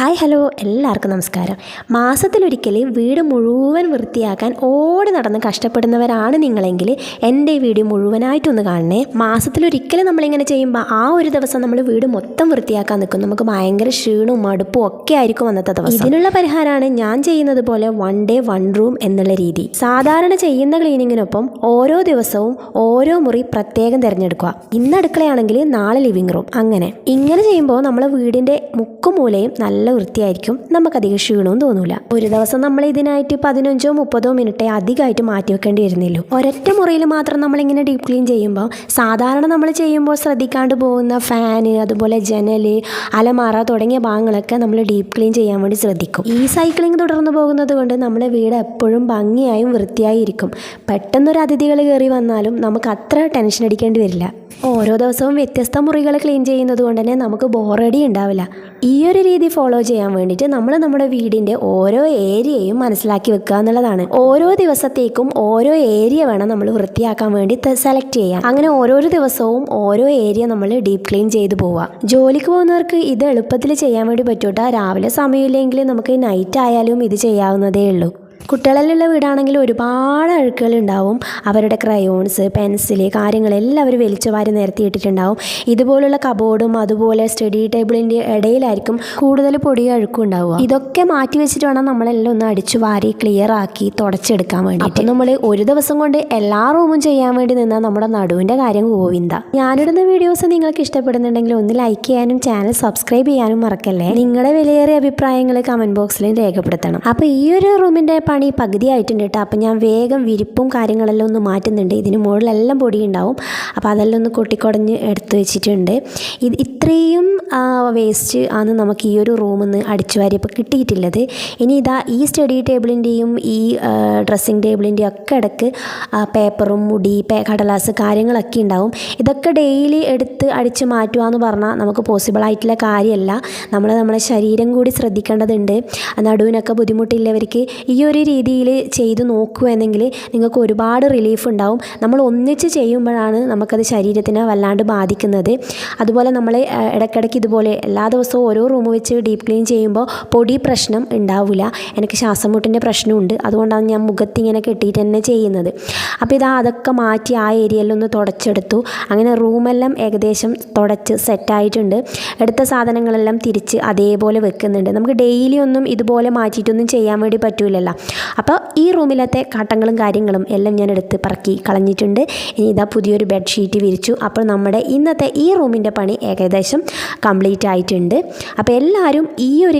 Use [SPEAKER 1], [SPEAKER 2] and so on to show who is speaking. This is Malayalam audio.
[SPEAKER 1] Hi hello. എല്ലാവർക്കും നമസ്കാരം. മാസത്തിലൊരിക്കൽ വീട് മുഴുവൻ വൃത്തിയാക്കാൻ ഓടി നടന്ന് കഷ്ടപ്പെടുന്നവരാണ് നിങ്ങളെങ്കിൽ എന്റെ ഈ വീഡിയോ മുഴുവനായിട്ടൊന്ന് കാണണേ. മാസത്തിലൊരിക്കൽ നമ്മളിങ്ങനെ ചെയ്യുമ്പോൾ ആ ഒരു ദിവസം നമ്മൾ വീട് മൊത്തം വൃത്തിയാക്കാൻ നിൽക്കും. നമുക്ക് ഭയങ്കര ക്ഷീണവും മടുപ്പും ഒക്കെ ആയിരിക്കും അന്നത്തെ ദിവസം. ഇതിനുള്ള പരിഹാരമാണ് ഞാൻ ചെയ്യുന്നത് പോലെ വൺ ഡേ വൺ റൂം എന്നുള്ള രീതി. സാധാരണ ചെയ്യുന്ന ക്ലീനിങ്ങിനൊപ്പം ഓരോ ദിവസവും ഓരോ മുറി പ്രത്യേകം തിരഞ്ഞെടുക്കുക. ഇന്ന് അടുക്കളയാണെങ്കിൽ നാളെ ലിവിംഗ് റൂം അങ്ങനെ. ഇങ്ങനെ ചെയ്യുമ്പോൾ നമ്മളെ വീടിന്റെ മുക്കും മൂലയും നല്ല വൃത്തിയായിരിക്കും നമുക്കധികം ക്ഷീണവും തോന്നൂല. ഒരു ദിവസം നമ്മൾ ഇതിനായിട്ട് പതിനഞ്ചോ മുപ്പതോ മിനിറ്റ് അധികമായിട്ട് മാറ്റി വെക്കേണ്ടി വരുന്നില്ലോ ഒരൊറ്റ മുറിയിൽ മാത്രം നമ്മളിങ്ങനെ ഡീപ് ക്ലീൻ ചെയ്യുമ്പോൾ സാധാരണ നമ്മൾ ചെയ്യുമ്പോൾ ശ്രദ്ധിക്കാണ്ട് പോകുന്ന ഫാന് അതുപോലെ ജനൽ അലമാറ തുടങ്ങിയ ഭാഗങ്ങളൊക്കെ നമ്മൾ ഡീപ് ക്ലീൻ ചെയ്യാൻ വേണ്ടി ശ്രദ്ധിക്കും. ഈ സൈക്ലിംഗ് തുടർന്ന് പോകുന്നത് കൊണ്ട് നമ്മുടെ വീട് എപ്പോഴും ഭംഗിയായും വൃത്തിയായി ഇരിക്കും പെട്ടെന്നൊരു അതിഥികൾ കയറി വന്നാലും നമുക്ക് അത്ര ടെൻഷൻ അടിക്കേണ്ടി വരില്ല. ഓരോ ദിവസവും വ്യത്യസ്ത മുറികൾ ക്ലീൻ ചെയ്യുന്നത് കൊണ്ട് തന്നെ നമുക്ക് ബോറടി ഉണ്ടാവില്ല. ഈ ഒരു രീതി ഫോളോ ചെയ്യാൻ വേണ്ടിയിട്ട് നമ്മൾ നമ്മുടെ വീടിന്റെ ഓരോ ഏരിയയും മനസ്സിലാക്കി വെക്കുക എന്നുള്ളതാണ്. ഓരോ ദിവസത്തേക്കും ഓരോ ഏരിയ വേണം നമ്മൾ വൃത്തിയാക്കാൻ വേണ്ടി സെലക്ട് ചെയ്യാം അങ്ങനെ ഓരോരോ ദിവസവും ഓരോ ഏരിയ നമ്മൾ ഡീപ്പ് ക്ലീൻ ചെയ്തു പോവുക. ജോലിക്ക് പോകുന്നവർക്ക് ഇത് എളുപ്പത്തിൽ ചെയ്യാൻ വേണ്ടി പറ്റൂട്ടാ. രാവിലെ സമയമില്ലെങ്കിൽ നമുക്ക് നൈറ്റ് ആയാലും ഇത് ചെയ്യാവുന്നതേ ഉള്ളൂ. കുട്ടികളിലുള്ള വീടാണെങ്കിൽ ഒരുപാട് അഴുക്കുകൾ ഉണ്ടാവും. അവരുടെ ക്രയോൺസ് പെൻസിൽ കാര്യങ്ങളെല്ലാം അവർ വലിച്ചു വാരി നിരത്തി ഇട്ടിട്ടുണ്ടാവും. ഇതുപോലുള്ള കബോർഡും അതുപോലെ സ്റ്റഡി ടേബിളിന്റെ ഇടയിലായിരിക്കും കൂടുതൽ പൊടി അഴുക്കും ഉണ്ടാവുക. ഇതൊക്കെ മാറ്റി വെച്ചിട്ട് വേണം നമ്മളെല്ലാം ഒന്ന് അടിച്ചു വാരി ക്ലിയർ ആക്കി തുടച്ചെടുക്കാൻ വേണ്ടി അപ്പം നമ്മൾ ഒരു ദിവസം കൊണ്ട് എല്ലാ റൂമും ചെയ്യാൻ വേണ്ടി നിന്നാൽ നമ്മുടെ നടുവിന്റെ കാര്യം ഗോവിന്ദ. ഞാനിടുന്ന വീഡിയോസ് നിങ്ങൾക്ക് ഇഷ്ടപ്പെടുന്നുണ്ടെങ്കിൽ ഒന്ന് ലൈക്ക് ചെയ്യാനും ചാനൽ സബ്സ്ക്രൈബ് ചെയ്യാനും മറക്കല്ലേ? നിങ്ങളുടെ വിലയേറിയ അഭിപ്രായങ്ങൾ കമന്റ് ബോക്സിൽ രേഖപ്പെടുത്തണം. അപ്പോൾ ഈ ഒരു റൂമിന്റെ പണി പകുതിയായിട്ടുണ്ട് കേട്ടോ. അപ്പം ഞാൻ വേഗം വിരിപ്പും കാര്യങ്ങളെല്ലാം ഒന്ന് മാറ്റുന്നുണ്ട്. ഇതിന് മുകളിലെല്ലാം പൊടി ഉണ്ടാവും അപ്പോൾ അതെല്ലാം ഒന്ന് കൊട്ടിക്കൊടഞ്ഞ് എടുത്തു വെച്ചിട്ടുണ്ട്. ഇത് ഇത്രയും വേസ്റ്റ് ആണ് നമുക്ക് ഈ ഒരു റൂമിൽ നിന്ന് അടിച്ചു വാരിയപ്പോൾ കിട്ടിയിട്ടുള്ളത്. ഇനി ഇതാ ഈ സ്റ്റഡി ടേബിളിന്റെയും ഈ ഡ്രസ്സിങ് ടേബിളിന്റെയും ഒക്കെ ഇടയ്ക്ക് പേപ്പറും മുടി കടലാസ് കാര്യങ്ങളൊക്കെ ഉണ്ടാവും. ഇതൊക്കെ ഡെയിലി എടുത്ത് അടിച്ച് മാറ്റുക എന്ന് പറഞ്ഞാൽ നമുക്ക് പോസിബിൾ ആയിട്ടുള്ള കാര്യമല്ല. നമ്മൾ നമ്മളെ ശരീരം കൂടി ശ്രദ്ധിക്കേണ്ടതുണ്ട്. നടുവിനൊക്കെ ബുദ്ധിമുട്ടില്ലവർക്ക് ഈ ഒരു രീതിയിൽ ചെയ്ത് നോക്കുകയാണെങ്കിൽ നിങ്ങൾക്ക് ഒരുപാട് റിലീഫ് ഉണ്ടാവും. നമ്മൾ ഒന്നിച്ച് ചെയ്യുമ്പോഴാണ് നമുക്കത് ശരീരത്തിനെ വല്ലാണ്ട് ബാധിക്കുന്നത്. അതുപോലെ നമ്മൾ ഇടയ്ക്കിടയ്ക്ക് ഇതുപോലെ എല്ലാ ദിവസവും ഓരോ റൂം വെച്ച് ഡീപ്പ് ക്ലീൻ ചെയ്യുമ്പോൾ പൊടി പ്രശ്നം ഉണ്ടാവില്ല. എനിക്ക് ശ്വാസം മുട്ടിന്റെ പ്രശ്നമുണ്ട്. അതുകൊണ്ടാണ് ഞാൻ മുഖത്ത് ഇങ്ങനെ കെട്ടിയിട്ട് തന്നെ ചെയ്യുന്നത്. അപ്പോൾ ഇതാ അതൊക്കെ മാറ്റി ആ ഏരിയയിലൊന്ന് തുടച്ചെടുത്തു. അങ്ങനെ റൂമെല്ലാം ഏകദേശം തുടച്ച് സെറ്റായിട്ടുണ്ട് എടുത്ത സാധനങ്ങളെല്ലാം തിരിച്ച് അതേപോലെ വെക്കുന്നുണ്ട്. നമുക്ക് ഡെയിലി ഒന്നും ഇതുപോലെ മാറ്റിയിട്ടൊന്നും ചെയ്യാൻ വേണ്ടി പറ്റൂലല്ലോ. അപ്പോൾ ഈ റൂമിലത്തെ കാട്ടങ്ങളും കാര്യങ്ങളും എല്ലാം ഞാൻ എടുത്ത് പറക്കി കളഞ്ഞിട്ടുണ്ട്. ഇനി ഇതാ പുതിയൊരു ബെഡ്ഷീറ്റ് വിരിച്ചു. അപ്പോൾ നമ്മുടെ ഇന്നത്തെ ഈ റൂമിന്റെ പണി ഏകദേശം കംപ്ലീറ്റ് ആയിട്ടുണ്ട്. അപ്പോൾ എല്ലാവരും ഈ ഒരു